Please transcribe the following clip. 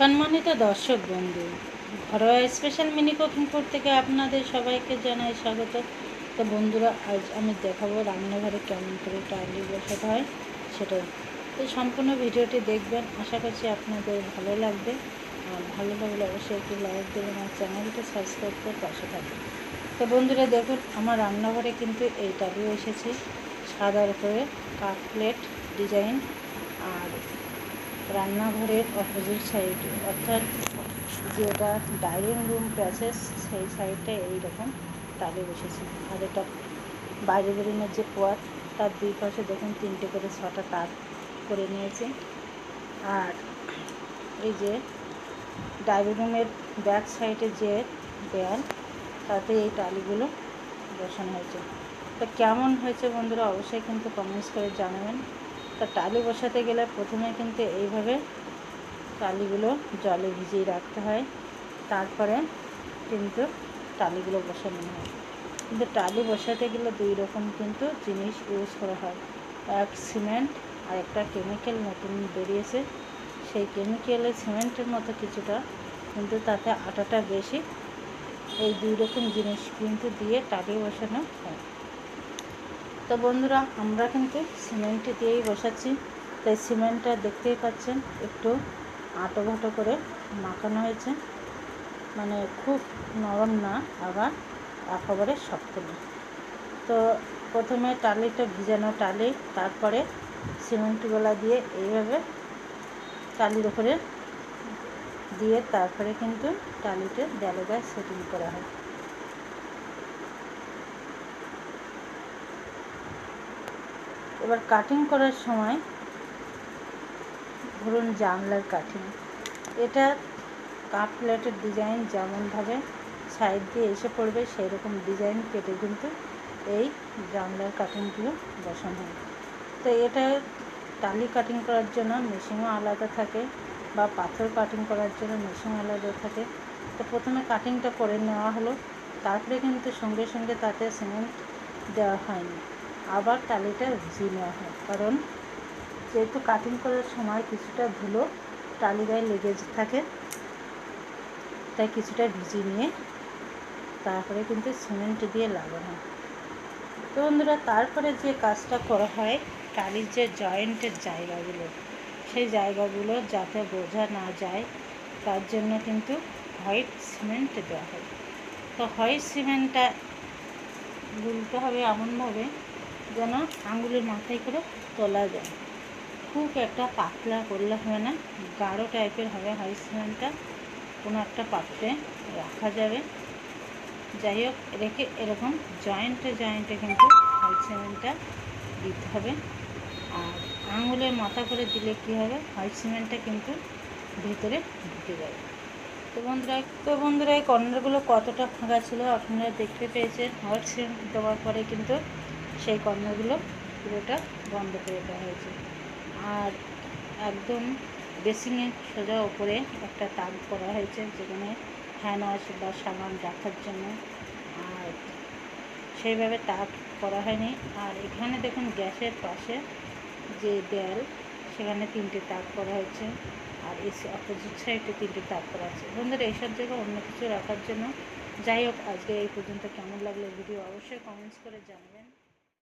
সম্মানিত দর্শক বন্ধু, ঘরোয়া স্পেশাল মিনি কুকিং থেকে আপনাদের সবাইকে জানাই স্বাগত। তো বন্ধুরা, আজ আমি দেখাবো রান্নাঘরে কেমন করে টালি বসাতে হয় সেটা তো সম্পূর্ণ ভিডিওটি দেখবেন, আশা করছি আপনাদের ভালো লাগবে। আর ভালো লাগলে অবশ্যই একটি লাইক দেবেন আর চ্যানেলটি সাবস্ক্রাইব করে পাশে থাকবেন। তো বন্ধুরা, দেখুন, আমার রান্নাঘরে কিন্তু এই টালি এসেছে। সাদার উপরে কাপ প্লেট ডিজাইন আর রান্নাঘরের অপোজিট সাইড অর্থাৎ যেটা ডাইনিং রুম প্যাসেজ সেই সাইডটা এইরকম টালি বসেছে। আর এটা বাইরে বেরোনোর যে পোয়ার, তার দুই পাশে দেখুন তিনটে করে ছটা তার করে নিয়েছে। আর এই যে ডাইনিং রুমের ব্যাক সাইডে যে দেয়াল, তাতে এই টালিগুলো বসানো হয়েছে। তো কেমন হয়েছে বন্ধুরা, অবশ্যই কিন্তু কমেন্টস করে জানাবেন। তা টালি বসাতে গেলে প্রথমে কিন্তু এইভাবে টালিগুলো জলে ভিজিয়ে রাখতে হয়। তারপরে কিন্তু টালিগুলো বসানো হয়। কিন্তু টালি বসাতে গেলে দুই রকম কিন্তু জিনিস ইউজ করা হয়। এক সিমেন্ট আর একটা কেমিক্যাল নতুন বেরিয়েছে। সেই কেমিক্যালের সিমেন্টের মতো কিছুটা কিন্তু তাতে আটাটা বেশি। এই দুই রকম জিনিস কিন্তু দিয়ে টালি বসানো হয়। তো বন্ধুরা, আমরা কিন্তু সিমেন্ট দিয়েই বসাচ্ছি। তাই সিমেন্টটা দেখতেই পাচ্ছেন, একটু আটো ঘাটো করে মাখানো হয়েছে। মানে খুব নরম না, আবার একেবারে শক্ত না। তো প্রথমে টালিটা ভিজানো টালি, তারপরে সিমেন্টগুলা দিয়ে এইভাবে টালির উপরে দিয়ে তারপরে কিন্তু টালিতে দেয়ালে সেটিং করা হয়। এবার কাটিং করার সময় ধরুন জানলার কাটিং এটা কাপ প্লেটের ডিজাইন যেমনভাবে সাইড দিয়ে এসে পড়বে সেই রকম ডিজাইন কেটে কিন্তু এই জানলার কাটিংগুলো বসানো হয়। তো এটা টালি কাটিং করার জন্য মেশিনও আলাদা থাকে বা পাথর কাটিং করার জন্য মেশিন আলাদা থাকে। তো প্রথমে কাটিংটা করে নেওয়া হলো, তারপরে কিন্তু সঙ্গে সঙ্গে তাতে সিমেন্ট দেওয়া হয়নি। আবার টালিটা ভিজিয়ে নেওয়া হয় কারণ যেহেতু কাটিং করার সময় কিছুটা ধুলো টালি গায়ে লেগে থাকে, তাই কিছুটা ভিজিয়ে নিয়ে তারপরে কিন্তু সিমেন্ট দিয়ে লাগানো। তো বন্ধুরা, তারপরে যে কাজটা করা হয়, টালির যে জয়েন্টের জায়গাগুলো, সেই জায়গাগুলো যাতে বোঝা না যায়, তার জন্য কিন্তু হোয়াইট সিমেন্ট দেওয়া হয়। তো হোয়াইট সিমেন্টটা গুলতে হবে এমনভাবে যেন আঙুলের মাথায় করে তোলা যায়। খুব একটা পাতলা করলে হবে না। গাঢ় টাইপের হবে হাই সিমেন্টটা কোনো একটা পাত্রে রাখা যাবে। যাই হোক রেখে এরকম জয়েন্টে জয়েন্টে কিন্তু হাই সিমেন্টটা দিতে হবে। আর আঙুলের মাথা করে দিলে কী হবে? হোয়াইট সিমেন্টটা কিন্তু ভিতরে ঢুকে যাবে। তো বন্ধুরা তো বন্ধুরা, এই কর্নারগুলো কতটা ফাঁকা ছিল আপনারা দেখতে পেয়েছেন। হোয়াইট সিমেন্ট দেওয়ার পরে কিন্তু সেই কর্নারগুলো পুরোটা বন্ধ করে দেওয়া হয়েছে। আর একদম বেসিংয়ের সোজা ওপরে একটা তাক করা হয়েছে, যেখানে হ্যান্ড ওয়াশ বা সাবান রাখার জন্য। আর সেইভাবে তাক করা হয়নি। আর এখানে দেখুন গ্যাসের পাশে যে দেয়াল, সেখানে তিনটে তাক করা হয়েছে। আর এসে অপোজিট সাইডে তিনটে তাক করা আছে। বন্ধুরা, এইসব জায়গায় অন্য কিছু রাখার জন্য যাই হোক, আজকে এই পর্যন্ত কেমন লাগল ভিডিও অবশ্যই কমেন্টস করে জানাবেন।